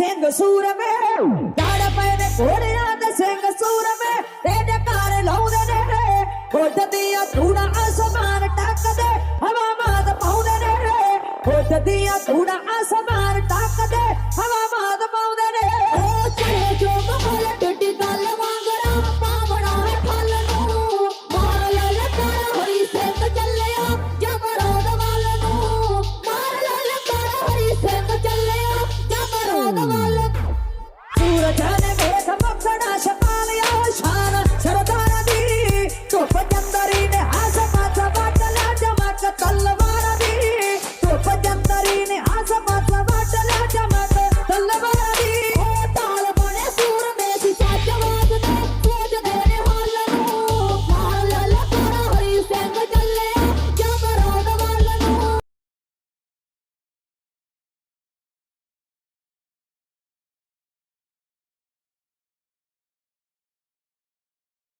ਸਿੰਘ ਸੂਰ ਮੇ ਗਾੜ ਪਏ ਨੇ ਘੋੜਿਆਂ ਦੇ ਸਿੰਘ ਸੂਰ ਮੇ ਤੇ ਜਕਾਰੇ ਲਾਉਂਦੇ ਨੇ ਉੱਠ ਦੀਆਂ ਧੂੜਾਂ ਅਸਮਾਨ ਟੱਕਦੇ ਹਵਾ ਮਾਦ ਪਾਉਂਦੇ ਨੇ ਉੱਠ ਦੀਆਂ ਧੂੜਾਂ